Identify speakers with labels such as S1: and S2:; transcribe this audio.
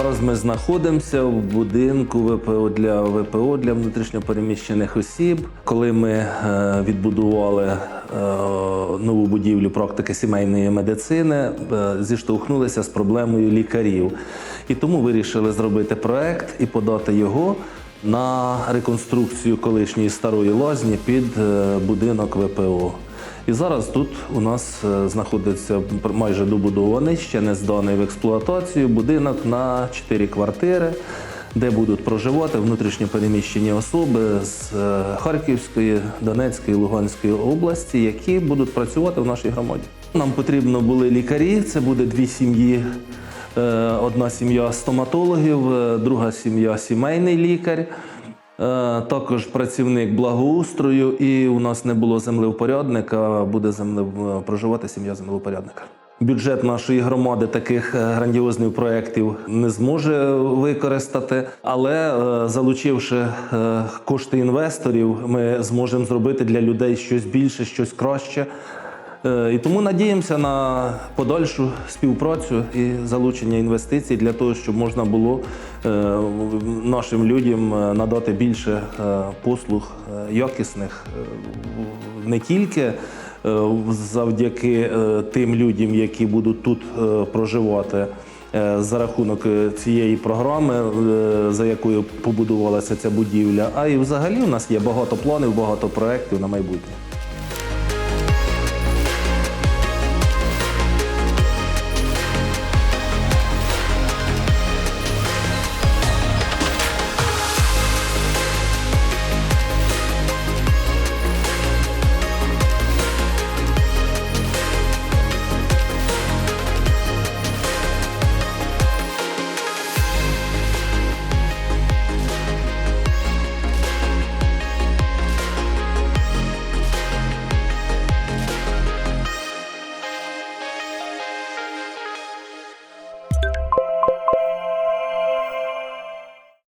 S1: Зараз ми знаходимося в будинку ВПО для ВПО для внутрішньопереміщених осіб. Коли ми е, відбудували е, нову будівлю практики сімейної медицини, е, зіштовхнулися з проблемою лікарів. І тому вирішили зробити проект і подати його на реконструкцію колишньої старої лазні під будинок ВПО. І зараз тут у нас е, знаходиться майже добудований, ще не зданий в експлуатацію будинок на 4 квартири, де будуть проживати внутрішньо переміщені особи з е, Харківської, Донецької, Луганської області, які будуть працювати в нашій громаді. Нам потрібно були лікарі. Це буде дві сім'ї. Е, Одна сім'я стоматологів, друга сім'я сімейний лікар. Е, Також працівник благоустрою, і у нас не було землевпорядника, буде земле... проживати сім'я землевпорядника. Бюджет нашої громади таких е, грандіозних проєктів не зможе використати, але е, залучивши е, кошти інвесторів, ми зможемо зробити для людей щось більше, щось краще. Е, І тому надіємося на подальшу співпрацю і залучення інвестицій для того, щоб можна було е, нашим людям е, надати більше послуг якісних не тільки завдяки тим людям, які будуть тут проживати. За рахунок цієї програми, за якою побудувалася ця будівля, а і взагалі у нас є багато планів, багато проєктів на майбутнє.